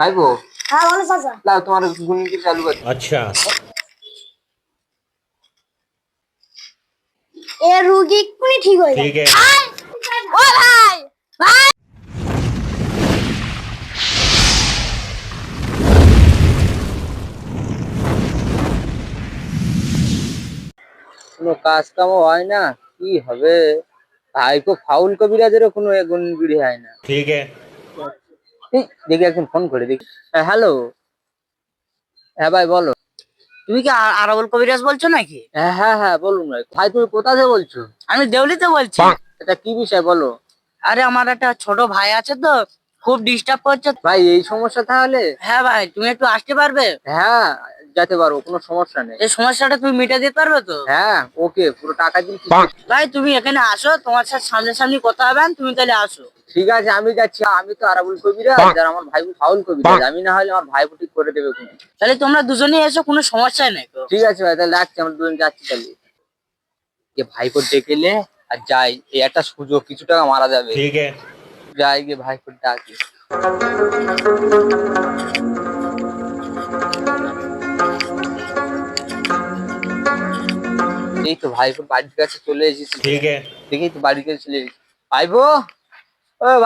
খাইবো হ্যাঁ বলো চাচা লাও তোমার চালু আচ্ছা। এ ঠিক ঠিক আছে। ও ভাই ভাই। কোনো কাজ কামও হয় না কি হবে? ভাই কো ফাউল কবিরাজেরও কোনো গুনগিড়ি হয় না। ঠিক আছে। এই, দেখি একজন ফোন করে দেখি। হ্যালো হ্যাঁ ভাই বলো। তুমি কি আরাবুল কবিরাজ বলছো নাকি? হ্যাঁ হ্যাঁ হ্যাঁ বলুন ভাই। ভাই তুমি কোথা থেকে বলছো? আমি দেউলিতে বলছি। এটা কি বিষয় বলো? আরে আমার একটা ছোট ভাই আছে তো খুব ডিস্টার্ব করছে। ভাই এই সমস্যা তাহলে? হ্যাঁ ভাই তুমি একটু আসতে পারবে? হ্যাঁ যেতে পারব কোনো সমস্যা নেই। এই সমস্যাটা তুমি মিটে দিতে পারবে তো? হ্যাঁ ওকে পুরো টাকা দিন ভাই তুমি এখানে আসো তোমার সাথে সামনাসামনি কথা হবে তুমি তাহলে আসো। ঠিক আছে আমি যাচ্ছি। আমি তো আরাবুল কবিরা আর আমার ভাই ফাউল কবিরা আমি না হলে আমার ভাই ঠিক করে দেবে কোনো তাহলে তোমরা দুজনেই এসো কোনো সমস্যা নেই তো। ঠিক আছে ভাই তাহলে রাখছি আমরা দুজন যাচ্ছি তাহলে। যে ভাইপো ডেকেলে আর যাই এই একটা সুযোগ কিছু টাকা মারা যাবে। ঠিক আছে। যাই গিয়ে ভাইপো ডাকি। এই তো ভাইপো বাড়ির কাছে চলে এসেছি। ঠিক আছে। দেখি তো বাড়ির কাছে চলে এসেছি। ভাইপো! হ্যাঁ,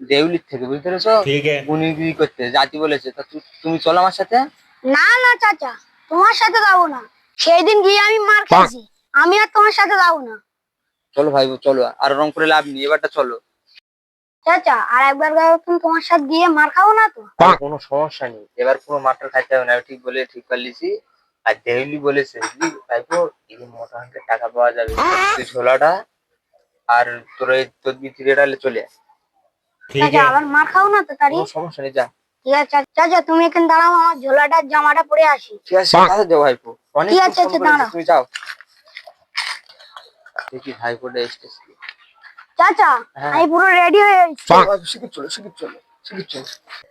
দেউলির থেকে বুঝতে পেরেছ? করতে জাতি বলেছে তা তুমি চলো আমার সাথে? না না চাচা তোমার সাথে যাব না। সেইদিন গিয়ে আমি মার খেয়েছি আমি আর তোমার সাথে যাব না। চলো ভাইবো চলো আর রং করে লাভ নেই এবারটা চলো। চাচা আর একবার তোমার সাথে গিয়ে মার খাব না তো? কোনো সমস্যা নেই। এবার কোনো মারটা খাইতে হবে না। ঠিক বলে ঠিক করলিছি আর দেহলি বলেছে ভাইপো এই মোটা হাঁকে টাকা পাওয়া যাবে। ঝোলাটা আর তোর এই তদবি তিরেটালে চলে আস ঠিক আবার মার খাও না তো তারি? সমস্যা নেই যা। ঠিক আছে চাচা তুমি এখানে দাঁড়াও আমার ঝোলাটা জামাটা পরে আসি। ঠিক আছে দাঁড়া যাও ভাইপো। অনেক ঠিক আছে আচ্ছা, দাঁড়াও। তুমি যাও। দেখি ভাইপোটা এসেছে। চাচা হ্যাঁ। আমি পুরো রেডি হয়ে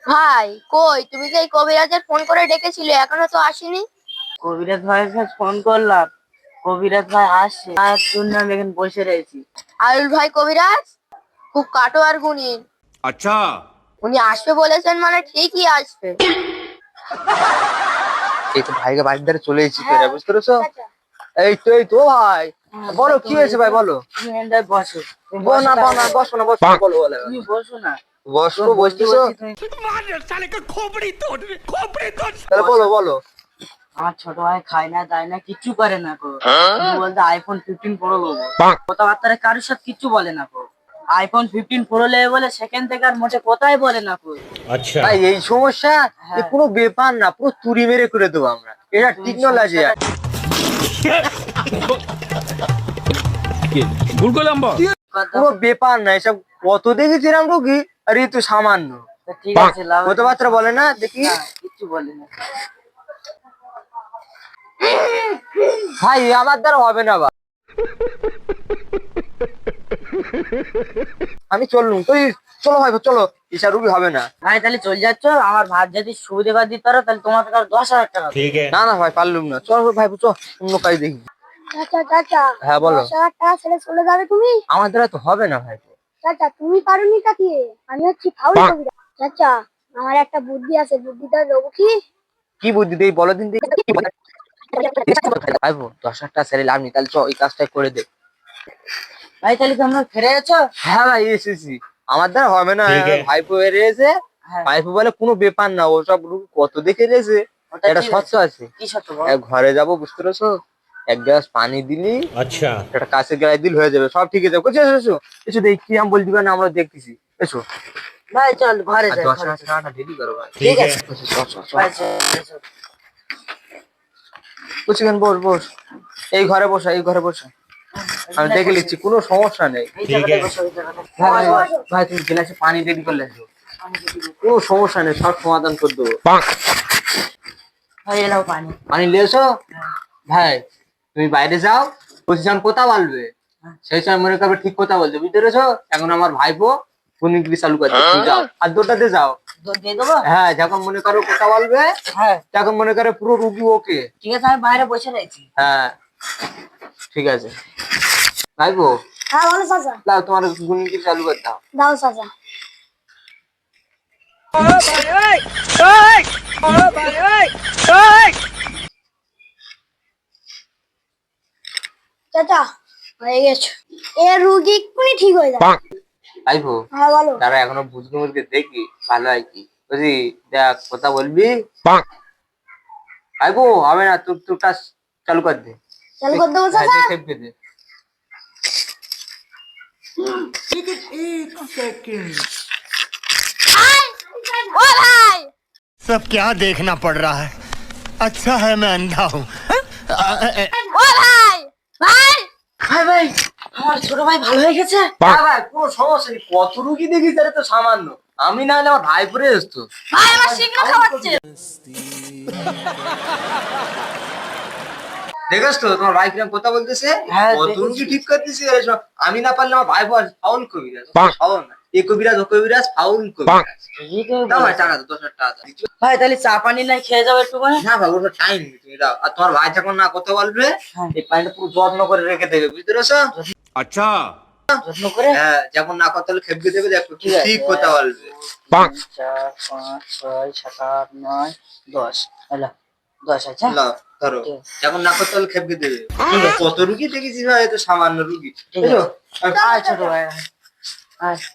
ভাই কই? তুমি যে কবিরাজের ফোন করে ডেকেছিলে এখনও তো আসেনি? কবিরাজ ভাইয়ের কাছে ফোন করলাম। কবিরাজ ভাই আসছে। আর জন্য আমি এখানে বসে রয়েছি। আয়ুল ভাই কবিরাজ? খুব কাটো আর গুনি আচ্ছা। উনি আসবে বলেছেন মানে ঠিকই আসবে। এই তো ভাইকে বাড়ির ধারে চলে এসেছি হ্যাঁ। বুঝতে পেরেছ? এই তো এই তো ভাই। হ্যাঁ, বলো কি হয়েছে ভাই বলো। বসো। না না। বসো না বসো বলো বলো। না। বসো বলো ছোট ভাই না দায় না কিচ্ছু করে না আইফোন হ্যাঁ? ফিফটিন কারোর সাথে কিচ্ছু বলে না কো আইফোন ফিফটিন বলে সেখান থেকে আর মোটে বলে না কো এই সমস্যা হ্যাঁ। কোনো ব্যাপার না পুরো তুরি মেরে করে দেবো আমরা। এটা টেকনোলজি কি? ভুল করলাম বল। পুরো ব্যাপার না এসব কত দেখেছি এরকম কি? আর তুই সামান্য। বলে না দেখি। কিছু বলে না। ভাই আমার দ্বারা হবে না বা আমি চললুম। তুই চলো ভাই চলো। ইসা রুবি হবে না। ভাই তাহলে চল যাচ্ছ আমার ভাত যদি সুবিধা দিতে পারো তাহলে তোমার দশ হাজার টাকা না না ভাই পারলুম না। চলো ভাই চল অন্য কাজ দেখি। চাচা চাচা। হ্যাঁ, বলো। দশ টাকা ছেড়ে চলে যাবে তুমি? আমার দ্বারা তো হবে না ভাই। চাচা তুমি পারোনি আমি হচ্ছি ফাউল কবিরা চাচা আমার একটা বুদ্ধি আছে। বুদ্ধিটা দেবো কি? কি বুদ্ধি দেই বলো দিন ভাইবো দশ হাজার টাকা সেরে লাভ নেই তাহলে চ এই কাজটাই করে দে। ভাই তাহলে তোমরা ফিরে গেছো হ্যাঁ ভাই এসেছি। আমার দ্বারা হবে না। ভাইপো এসে হ্যাঁ। ভাইপো বলে কোনো ব্যাপার না ওসব কত দেখে ওটা এটা আছে। ঘরে যাব বুঝতে পেরেছ? এক গ্লাস পানি দিলি আচ্ছা। একটা কাছের গ্লাস দিল হয়ে যাবে সব ঠিক আছে যাবে। কিছু এসো এসো দেখি কি আম বলবি না আমরা দেখতেছি। এসো। ভাই চল ঘরে আচ্ছা, যাই দশ টাকা ঢেলি করো ভাই। ঠিক আছে। বুঝছেন বস বস। এই ঘরে বসা এই ঘরে বসা। আমি দেখে নিচ্ছি কোনো সমস্যা নেই। হ্যাঁ, হ্যাঁ, ভাই তুমি গ্লাসে পানি দিয়ে করলে কোনো সমস্যা নেই সব সমাধান করে দেবো। পানি। পানি লেছো ভাই তুমি বাইরে যাও পজিশন কোথা বলবে সেই সময় মনে করবে ঠিক কথা বলছো বুঝতে পেরেছ? এখন আমার ভাইপো গুণিগিরি চালু করছে। তুমি যাও। আর দুটাতে যাও। হ্যাঁ যখন মনে করো কথা বলবে হ্যাঁ। তখন মনে করো পুরো রুগী ওকে। ঠিক আছে আমি বাইরে বসে রয়েছি। হ্যাঁ। ঠিক আছে। ভাইপো। হ্যাঁ বলো চাচা। দাও তোমার গুণিকে চালু করে দাও। দাও চাচা। চাচা হয়ে গেছে এ রুগী এক্ষুনি ঠিক হয়ে যাবে ভাইপো হ্যাঁ বলো তারা এখনো বুঝকে মুঝকে দেখি ভালো হয় কি বুঝলি দেখ কথা বলবি ভাইপো হবে না তুই তুটা চালু কর দে চালু করে দেবো হ্যাঁ, চাচা দে, খেপকে দে ও ভাই सब क्या देखना पड़ रहा है अच्छा है मैं अंधा हूँ ও ভাই! ভাই ভাই ভাই আমার ছোট ভাই ভালো হয়ে গেছে? হ্যাঁ ভাই কোনো সমস্যা নেই। কত রুগী দেখি তাহলে তো সামান্য। আমি না হলে আমার ভাই পরে আসতো ভাই আমার শীঘ্র খাওয়াচ্ছে। দেখেছ তো তোমার ভাই কিরম কথা বলতেছে? হ্যাঁ, কত রুগী ঠিক করতেছে? আরে আমি না পারলে আমার ভাই বোন ফাউল কবি। ফাউল না। এ কবিরাজ ও কবিরাজ। ফাউল ভাই তাহলে চা পানি নাই খেয়ে যাবে একটু করে না ভাই ওটা টাইম তুমি দাও। আর তোমার ভাই যখন না কথা বলবে হ্যাঁ। এই পানিটা পুরো যত্ন করে রেখে দেবে বুঝতে পেরেছ? আচ্ছা। যত্ন করে? হ্যাঁ যখন না কথা বলে খেপকে দেবে দেখো ঠিক কথা বলবে। পাঁচ চার পাঁচ ছয় সাত আট নয় দশ। হ্যালো দশ আচ্ছা ধরো। যখন না করতে দেবে। কত রুগী দেখেছি ভাই এত সামান্য রুগী। ছোট ভাই আচ্ছা